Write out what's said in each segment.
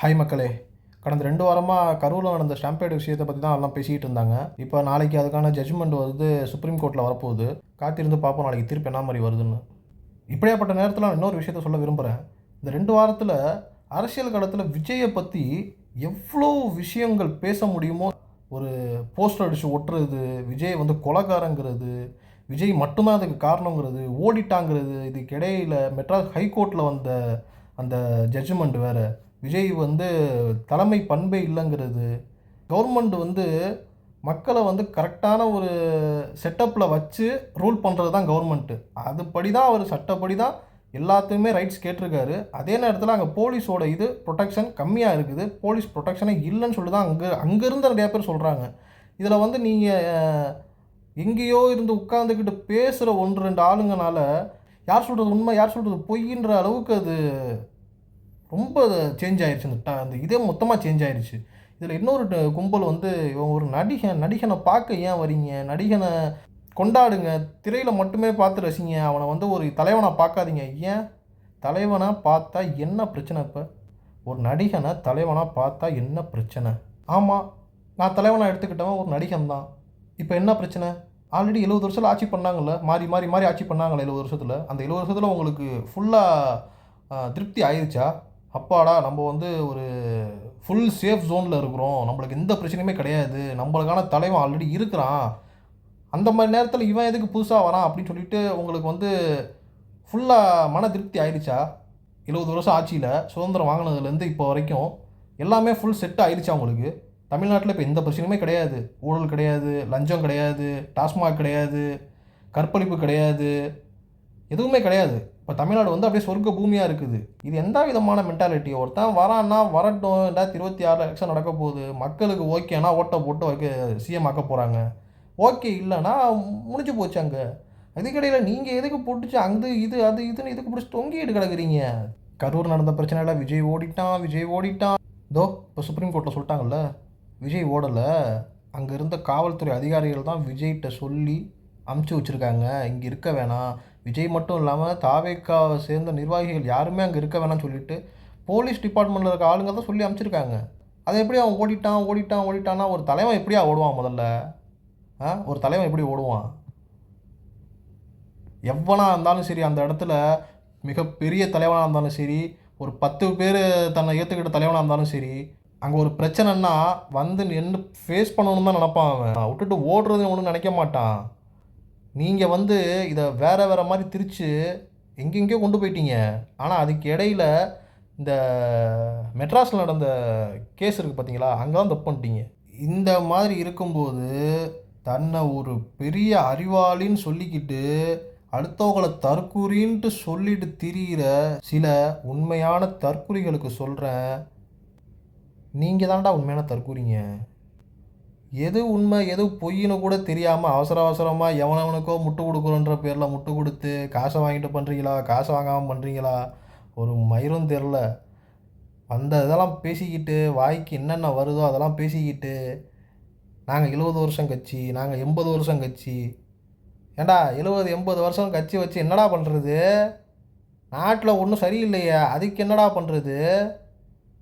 Hi மக்களே. கடந்த ரெண்டு வாரமாக கரூரில் நடந்த ஸ்டாம்பேடு விஷயத்தை பற்றி தான் எல்லாம் பேசிகிட்டு இருந்தாங்க. இப்போ நாளைக்கு அதுக்கான ஜட்ஜ்மெண்ட் வருது சுப்ரீம் கோர்ட்டில் வரப்போகுது. காத்திருந்து பார்ப்போம் நாளைக்கு தீர்ப்பு என்ன மாதிரி வருதுன்னு. இப்படியாப்பட்ட நேரத்தில் நான் இன்னொரு விஷயத்த சொல்ல விரும்புகிறேன் இந்த ரெண்டு வாரத்தில் அரசியல் காலத்தில் விஜயை பற்றி எவ்வளோ விஷயங்கள் பேச முடியுமோ ஒரு போஸ்டர் அடித்து ஒட்டுறது விஜய் வந்து கொலகாரங்கிறது விஜய் மட்டும்தான் அதுக்கு காரணங்கிறது ஓடிட்டாங்கிறது இதுக்கு இடையில் மெட்ராஸ் ஹைகோர்ட்டில் வந்த அந்த ஜட்ஜ்மெண்ட் வேறு. விஜய் வந்து தலைமை பண்பே இல்லைங்கிறது. கவர்மெண்ட் வந்து மக்களை வந்து கரெக்டான ஒரு செட்டப்பில் வச்சு ரூல் பண்ணுறது தான் கவர்மெண்ட்டு அதுபடி தான் அவர் சட்டப்படி தான் எல்லாத்துக்குமே ரைட்ஸ் கேட்டிருக்காரு. அதே நேரத்தில் அங்கே போலீஸோட இது ப்ரொடெக்ஷன் கம்மியாக இருக்குது. போலீஸ் ப்ரொடெக்ஷனே இல்லைன்னு சொல்லி தான் அங்கே அங்கேருந்து நிறையா பேர் சொல்கிறாங்க இதில் வந்து நீங்கள் எங்கேயோ இருந்து உட்காந்துக்கிட்டு பேசுகிற ஒன்று ரெண்டு ஆளுங்கனால யார் சொல்கிறது உண்மை யார் சொல்கிறது பொய்ன்ற அளவுக்கு அது ரொம்ப சேஞ்ச் ஆயிடுச்சு அந்த ட- அந்த இதே மொத்தமாக சேஞ்ச் ஆயிடுச்சு இதில் இன்னொரு ட- கும்பல் வந்து இவன் ஒரு நடிகன் நடிகனை பார்க்க ஏன் வரீங்க நடிகனை கொண்டாடுங்க. திரையில் மட்டுமே பார்த்து ரசிங்க. அவனை வந்து ஒரு தலைவனாக பார்க்காதீங்க. ஏன்? தலைவனாக பார்த்தா என்ன பிரச்சனை இப்போ? ஒரு நடிகனை தலைவனாக பார்த்தா என்ன பிரச்சனை? ஆமாம் நான் தலைவனாக எடுத்துக்கிட்டவன் ஒரு நடிகன் தான். இப்போ என்ன பிரச்சனை? ஆல்ரெடி எழுபது வருஷத்தில் ஆட்சி பண்ணாங்கல்ல? மாறி மாறி மாறி ஆட்சி பண்ணாங்கல்ல எழுபது வருஷத்தில்? அந்த எழுபது வருஷத்தில் உங்களுக்கு ஃபுல்லாக திருப்தி ஆயிடுச்சா அப்பாடா நம்ம வந்து ஒரு ஃபுல் சேஃப் ஜோனில் இருக்கிறோம். நம்மளுக்கு எந்த பிரச்சனையுமே கிடையாது. நம்மளுக்கான தலைவன் ஆல்ரெடி இருக்கிறான். அந்த மாதிரி நேரத்தில் இவன் எதுக்கு புதுசாக வரான் அப்படின்னு சொல்லிட்டு உங்களுக்கு வந்து ஃபுல்லாக மன திருப்தி ஆயிடுச்சா? எழுபது வருஷம் ஆட்சியில் சுதந்திரம் வாங்கினதுலேருந்து இப்போ வரைக்கும் எல்லாமே ஃபுல் செட் ஆயிடுச்சா உங்களுக்கு? தமிழ்நாட்டில் இப்போ எந்த பிரச்சனையுமே கிடையாது. ஊழல் கிடையாது லஞ்சம் கிடையாது டாஸ்மாக் கிடையாது கற்பழிப்பு கிடையாது எதுவுமே கிடையாது. இப்போ தமிழ்நாடு வந்து அப்படியே சொர்க்க பூமியாக இருக்குது. இது எந்த விதமான மென்டாலிட்டி ஒருத்தன் வரான்னா வரட்டும் ரெண்டாயிரத்தி இருபத்தி ஆறு எலெக்ஷன் நடக்க போகுது. மக்களுக்கு ஓகேனா ஓட்டை போட்டு வைக்க சிஎம் ஆக்க போகிறாங்க ஓகே இல்லைன்னா முடிஞ்சு போச்சு அங்கே. அதுக்கிடையில் நீங்கள் எதுக்கு பிடிச்சி அங்கே இது அது இதுன்னு இதுக்கு பிடிச்சி தொங்கிட்டு கிடக்குறீங்க? கரூர் நடந்த பிரச்சனையில் விஜய் ஓடிட்டான் விஜய் ஓடிட்டான். தோ இப்போ சுப்ரீம் கோர்ட்டில் சொல்லிட்டாங்கல்ல விஜய் ஓடலை. அங்கே இருந்த காவல்துறை அதிகாரிகள் தான் விஜய்கிட்ட சொல்லி அமுச்சு வச்சுருக்காங்க. இங்கே இருக்க வேணாம். விஜய் மட்டும் இல்லாமல் தாவேக்காவை சேர்ந்த நிர்வாகிகள் யாருமே அங்கே இருக்க வேணாம்னு சொல்லிட்டு போலீஸ் டிபார்ட்மெண்ட்டில் இருக்க ஆளுங்க தான் சொல்லி அமுச்சிருக்காங்க அதை எப்படி அவன் ஓடிட்டான் ஓடிட்டான் ஓடிட்டான்னா ஒரு தலைவன் எப்படியா ஓடுவான் முதல்ல? ஆ? ஒரு தலைவன் எப்படி ஓடுவான்? எவ்வளோ இருந்தாலும் சரி அந்த இடத்துல மிகப்பெரிய தலைவனாக இருந்தாலும் சரி ஒரு பத்து பேர் தன்னை ஏற்றுக்கிட்ட தலைவனாக இருந்தாலும் சரி அங்கே ஒரு பிரச்சனைன்னா வந்து நின்று ஃபேஸ் பண்ணணும்னு தான் நினப்பான் அவன். விட்டுட்டு ஓடுறது ஒன்றும் நினைக்க மாட்டான். நீங்கள் வந்து இதை வேறு வேறு மாதிரி திரித்து எங்கெங்கேயோ கொண்டு போயிட்டீங்க. ஆனால் அதுக்கு இடையில இந்த மெட்ராஸில் நடந்த கேஸ் இருக்குது பார்த்தீங்களா அங்கே தான் தப்பு பண்ணிட்டீங்க. இந்த மாதிரி இருக்கும்போது தன்னை ஒரு பெரிய அறிவாளின்னு சொல்லிக்கிட்டு அடுத்தவங்களை தற்கூறின்ட்டு சொல்லிட்டு திரிகிற சில உண்மையான தற்கூறிகளுக்கு சொல்கிறேன் நீங்கள் தான்டா உண்மையான தற்கூறிங்க. எது உண்மை எது பொய்னு கூட தெரியாமல் அவசர அவசரமாக எவனவனுக்கோ முட்டு கொடுக்குறோன்ற பேரில் முட்டு கொடுத்து காசை வாங்கிட்டு பண்ணுறீங்களா காசை வாங்காமல் பண்ணுறீங்களா ஒரு மயிரும் தெரில அந்த இதெல்லாம் பேசிக்கிட்டு வாய்க்கு என்னென்ன வருதோ அதெல்லாம் பேசிக்கிட்டு நாங்கள் எழுபது வருஷம் கட்சி நாங்கள் எண்பது வருஷம் கட்சி. ஏண்டா எழுபது எண்பது வருஷம் கட்சி வச்சு என்னடா பண்ணுறது நாட்டில் ஒன்றும் சரியில்லையே அதுக்கு என்னடா பண்ணுறது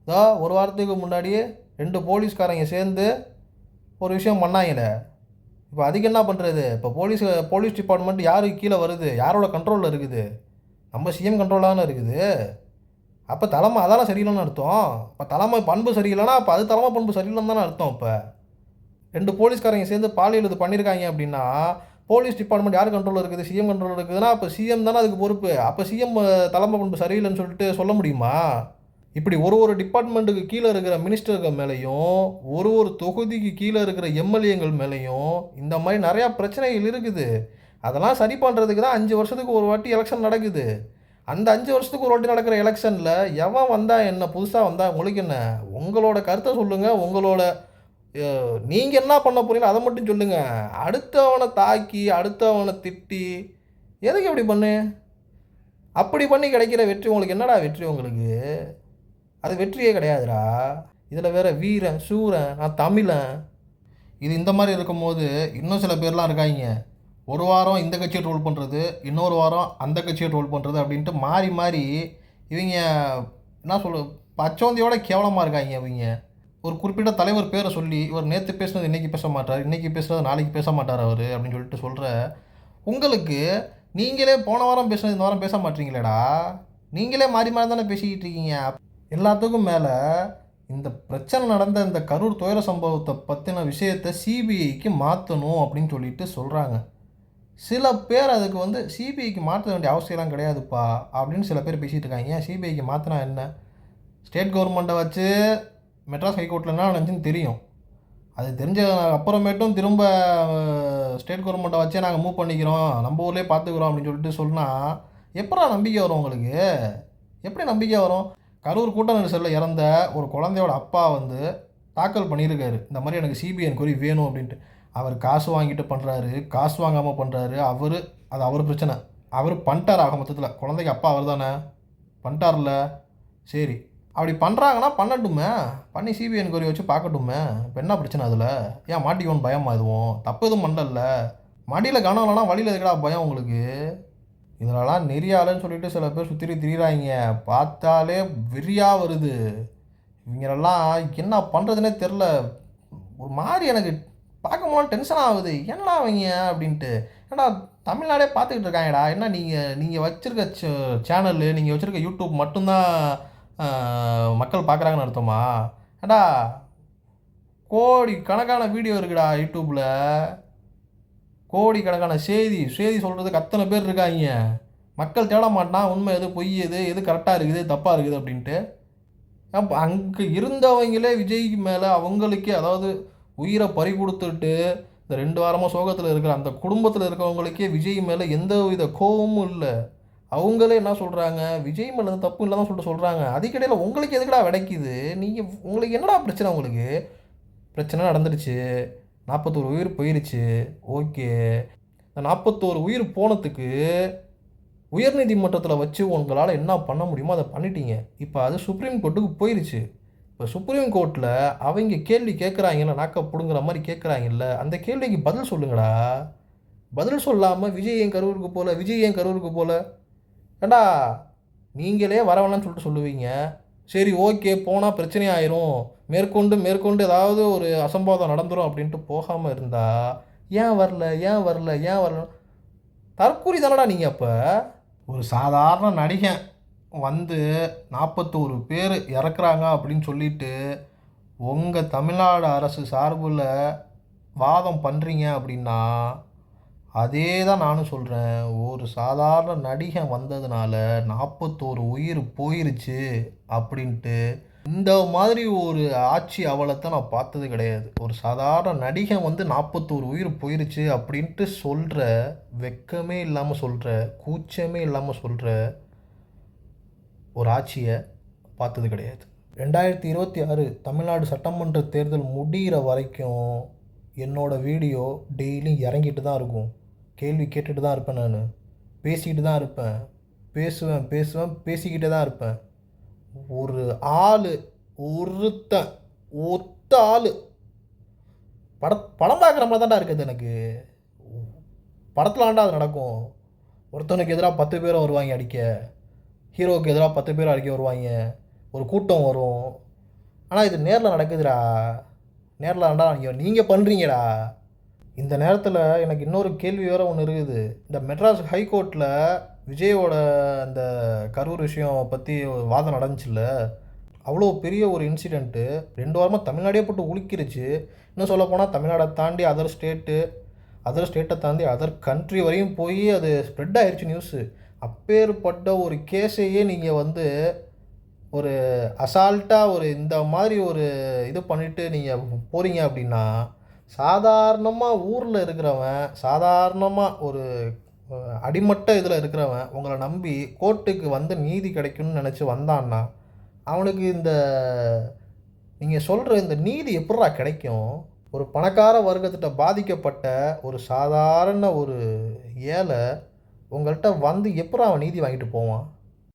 இதோ ஒரு வாரத்துக்கு முன்னாடி ரெண்டு போலீஸ்காரங்க சேர்ந்து ஒரு விஷயம் பண்ணாங்கல்ல இப்போ அதுக்கு என்ன பண்ணுறது இப்போ போலீஸ் போலீஸ் டிபார்ட்மெண்ட் யாருக்கு கீழே வருது? யாரோட கண்ட்ரோலில் இருக்குது? நம்ம சிஎம் கண்ட்ரோலாக இருக்குது? அப்போ தலைமை அதான சரியில்லைன்னு அர்த்தம்? இப்போ தலைமை பண்பு சரியில்லைன்னா அப்போ அது தலைமை பண்பு சரியில்லைன்னு தானே அர்த்தம் இப்போ? ரெண்டு போலீஸ்காரங்க சேர்ந்து பாலியல் இது பண்ணியிருக்காங்க அப்படின்னா போலீஸ் டிபார்ட்மெண்ட் யார் கண்ட்ரோலில் இருக்குது? சிஎம் கண்ட்ரோலில் இருக்குதுன்னா அப்போ சிஎம் தானே அதுக்கு பொறுப்பு? அப்போ சிஎம் தலைமை பண்பு சரியில்லைன்னு சொல்லிட்டு சொல்ல முடியுமா? இப்படி ஒரு ஒரு டிபார்ட்மெண்ட்டுக்கு கீழே இருக்கிற மினிஸ்டர்கள் மேலேயும் ஒரு ஒரு தொகுதிக்கு கீழே இருக்கிற எம்எல்ஏங்கள் மேலேயும் இந்த மாதிரி நிறையா பிரச்சனைகள் இருக்குது. அதெல்லாம் சரி பண்ணுறதுக்கு தான் அஞ்சு வருஷத்துக்கு ஒரு வாட்டி எலெக்ஷன் நடக்குது. அந்த அஞ்சு வருஷத்துக்கு ஒரு வாட்டி நடக்கிற எலெக்ஷனில் எவன் வந்தால் என்ன புதுசாக வந்தால் உங்களுக்கு என்ன? உங்களோட கருத்தை சொல்லுங்கள் உங்களோட நீங்கள் என்ன பண்ண போகிறீங்களோ அதை மட்டும் சொல்லுங்கள் அடுத்தவனை தாக்கி அடுத்தவனை திட்டி எதுக்கு இப்படி பண்ணு? அப்படி பண்ணி கிடைக்கிற வெற்றி உங்களுக்கு என்னடா வெற்றி உங்களுக்கு? அது வெற்றியே கிடையாதுடா. இதில் வேற வீரன் சூரன் நான் தமிழன். இது இந்த மாதிரி இருக்கும்போது இன்னும் சில பேர்லாம் இருக்காங்க. ஒரு வாரம் இந்த கட்சியை ட்ரோல் பண்ணுறது இன்னொரு வாரம் அந்த கட்சியை ட்ரோல் பண்ணுறது அப்படின்ட்டு மாறி மாறி இவங்க என்ன சொல்ல பச்சோந்தியோட கேவலமாக இருக்காங்க இவங்க. ஒரு குறிப்பிட்ட தலைவர் பேரை சொல்லி இவர் நேற்று பேசுனது இன்றைக்கி பேச மாட்டார் இன்றைக்கி பேசுனது நாளைக்கு பேச மாட்டார் அவர் அப்படின்னு சொல்லிட்டு சொல்கிற உங்களுக்கு நீங்களே போன வாரம் பேசுனது இந்த வாரம் பேச மாட்டீங்களேடா. நீங்களே மாறி மாறி தானே பேசிக்கிட்டு இருக்கீங்க. எல்லாத்துக்கும் மேலே இந்த பிரச்சனை நடந்த இந்த கரூர் துயர சம்பவத்தை பற்றின விஷயத்தை சிபிஐக்கு மாற்றணும் அப்படின்னு சொல்லிட்டு சொல்கிறாங்க சில பேர் அதுக்கு வந்து சிபிஐக்கு மாற்ற வேண்டிய அவசியம்லாம் கிடையாதுப்பா அப்படின்னு சில பேர் பேசிகிட்டு இருக்காங்க. ஏன் சிபிஐக்கு மாற்றினா என்ன? ஸ்டேட் கவர்மெண்ட்டை வச்சு மெட்ராஸ் ஹைகோர்ட்டில் என்ன நடந்துச்சுன்னு தெரியும். அது தெரிஞ்ச அப்புறமேட்டும் திரும்ப ஸ்டேட் கவர்மெண்ட்டை வச்சே நாங்கள் மூவ் பண்ணிக்கிறோம். நம்ம ஊர்லேயே பார்த்துக்குறோம் அப்படின்னு சொல்லிட்டு சொன்னால் எப்படா நம்பிக்கை வரும் உங்களுக்கு? எப்படி நம்பிக்கை வரும்? கரூர் கூட்ட நெரிசலில் இறந்த ஒரு குழந்தையோட அப்பா வந்து தாக்கல் பண்ணியிருக்காரு. இந்த மாதிரி எனக்கு சிபிஐ என்கொயரி வேணும் அப்படின்ட்டு. அவர் காசு வாங்கிட்டு பண்ணுறாரு காசு வாங்காமல் பண்ணுறாரு அவர் அது அவர் பிரச்சனை. அவர் பண்ணிட்டார் ஆக மொத்தத்தில். குழந்தைக்கு அப்பா அவர் தானே? பண்ணிட்டார்ல சரி. அப்படி பண்ணுறாங்கன்னா பண்ணட்டுமே. பண்ணி சிபிஐ என்கொயரி வச்சு பார்க்கட்டுமே. இப்போ என்ன பிரச்சனை அதில்? ஏன் மாட்டிக்கோன்னு பயமா எதுவும் தப்பு எதுவும் பண்ணல மடியில் கவனம் இல்லைனா வழியில் இருக்கடா பயம் உங்களுக்கு? இதெல்லாம் நெறியாளன்னு சொல்லிட்டு சில பேர் சுற்றி திரியிறாங்க. பார்த்தாலே வெறியாக வருது. இவங்களெல்லாம் என்ன பண்ணுறதுனே தெரில ஒரு மாதிரி எனக்கு பார்க்கும்போது டென்ஷன் ஆகுது. என்னடா அவங்க அப்படின்ட்டு. ஏன்னா தமிழ்நாடே பார்த்துக்கிட்டு இருக்காங்கடா. என்ன நீங்கள் நீங்கள் வச்சுருக்க சேனலு நீங்கள் வச்சுருக்க யூடியூப் மட்டும்தான் மக்கள் பார்க்குறாங்கன்னு அர்த்தமா? ஏடா கோடி கணக்கான வீடியோ இருக்குடா யூடியூப்பில் கோடிக்கணக்கான செய்தி செய்தி சொல்கிறதுக்கு அத்தனை பேர் இருக்காங்க. மக்கள் தேட மாட்டான்? உண்மை எது? பொய் எது? எது கரெக்டாக இருக்குது? தப்பாக இருக்குது அப்படின்ட்டு. அப்போ அங்கே இருந்தவங்களே விஜய்க்கு மேலே அவங்களுக்கே அதாவது உயிரை பறி கொடுத்துட்டு இந்த ரெண்டு வாரமாக சோகத்தில் இருக்கிற அந்த குடும்பத்தில் இருக்கிறவங்களுக்கே விஜய் மேலே எந்த வித கோபமும் இல்லை. அவங்களே என்ன சொல்கிறாங்க விஜய் மேலே தப்பு இல்லை தான் சொல்லிட்டு சொல்கிறாங்க அதுக்கிடையில் உங்களுக்கு எதுக்குடா விடைக்குது? நீங்கள் உங்களுக்கு என்னடா பிரச்சனை உங்களுக்கு? பிரச்சனை நடந்துடுச்சு. நாற்பத்தோரு உயிர் போயிருச்சு. ஓகே. இந்த நாற்பத்தோரு உயிர் போனதுக்கு உயர்நீதிமன்றத்தில் வச்சு உங்களால் என்ன பண்ண முடியுமோ அதை பண்ணிட்டீங்க. இப்போ அது சுப்ரீம் கோர்ட்டுக்கு போயிருச்சு. இப்போ சுப்ரீம் கோர்ட்டில் அவங்க கேள்வி கேட்குறாங்கல்ல நாக்க பிடுங்குற மாதிரி கேட்குறாங்கல்ல அந்த கேள்விக்கு பதில் சொல்லுங்கடா. பதில் சொல்லாமல் விஜய் ஏன் கரூருக்கு போல் விஜய் ஏன் கரூருக்கு போல். ஏண்டா நீங்களே வரவேணாம்னு சொல்லிட்டு சொல்லுவீங்க. சரி ஓகே போனால் பிரச்சனை ஆயிரும் மேற்கொண்டு மேற்கொண்டு ஏதாவது ஒரு அசம்பாவிதம் நடந்துடும் அப்படின்ட்டு போகாமல் இருந்தால் ஏன் வரல ஏன் வரல ஏன் வரல? தற்கூரி தானடா நீங்கள் அப்போ. ஒரு சாதாரண நடிகன் வந்து நாற்பத்தோரு பேர் இறக்குறாங்க அப்படின்னு சொல்லிட்டு உங்கள் தமிழ்நாடு அரசு சார்பில் வாதம் பண்ணுறீங்க அப்படின்னா அதே தான் நானும் சொல்கிறேன் ஒரு சாதாரண நடிகன் வந்ததுனால நாற்பத்தோரு உயிர் போயிருச்சு அப்படின்ட்டு இந்த மாதிரி ஒரு ஆட்சி அவலத்தை நான் பார்த்தது கிடையாது. ஒரு சாதாரண நடிகன் வந்து நாற்பத்தோரு உயிர் போயிருச்சு அப்படின்ட்டு சொல்கிற வெக்கமே இல்லாமல் சொல்கிற கூச்சமே இல்லாமல் சொல்கிற ஒரு ஆட்சியை பார்த்தது கிடையாது. ரெண்டாயிரத்தி இருபத்தி ஆறு தமிழ்நாடு சட்டமன்ற தேர்தல் முடிகிற வரைக்கும் என்னோடய வீடியோ டெய்லியும் இறங்கிட்டு தான் இருக்கும். கேள்வி கேட்டுட்டு தான் இருப்பேன் நான். பேசிக்கிட்டு தான் இருப்பேன். பேசுவேன் பேசுவேன் பேசிக்கிட்டே தான் இருப்பேன். ஒரு ஆள் ஒருத்தன் ஒத்த ஆள். பட படம் பார்க்குற மாதிரி தான்டா இருக்குது எனக்கு. படத்தில் ஆண்டா அது நடக்கும். ஒருத்தனுக்கு எதிராக பத்து பேரும் வருவாங்க அடிக்க. ஹீரோவுக்கு எதிராக பத்து பேர் அடிக்க வருவாங்க. ஒரு கூட்டம் வரும். ஆனால் இது நேரில் நடக்குதுடா. நேரில் ஆண்டா நீங்கள் நீங்கள் பண்ணுறீங்கடா இந்த நேரத்தில் எனக்கு இன்னொரு கேள்வி வேறு ஒன்று இருக்குது. இந்த மெட்ராஸ் ஹைகோர்ட்டில் விஜயோட அந்த கரூர் விஷயம் பற்றி வாதம் நடந்துச்சுல்ல? அவ்வளோ பெரிய ஒரு இன்சிடெண்ட்டு ரெண்டு வாரமாக தமிழ்நாடே போட்டு உலுக்கிருச்சு. இன்னும் சொல்லப்போனால் தமிழ்நாடை தாண்டி அதர் ஸ்டேட்டு அதர் ஸ்டேட்டை தாண்டி அதர் கண்ட்ரி வரையும் போய் அது ஸ்ப்ரெட் ஆயிடுச்சு நியூஸு அப்பேற்பட்ட ஒரு கேஸையே நீங்கள் வந்து ஒரு அசால்ட்டாக ஒரு இந்த மாதிரி ஒரு இது பண்ணிவிட்டு நீங்கள் போகிறீங்க அப்படின்னா சாதாரணமாக ஊரில் இருக்கிறவன் சாதாரணமாக ஒரு அடிமட்ட இதில் இருக்கிறவன் உங்களை நம்பி கோர்ட்டுக்கு வந்து நீதி கிடைக்கும்னு நினச்சி வந்தான்னா அவனுக்கு இந்த நீங்கள் சொல்கிற இந்த நீதி எப்படா கிடைக்கும்? ஒரு பணக்கார வர்க்கத்திட்ட பாதிக்கப்பட்ட ஒரு சாதாரண ஒரு ஏழை உங்கள்கிட்ட வந்து எப்படா அவன் நீதி வாங்கிட்டு போவான்?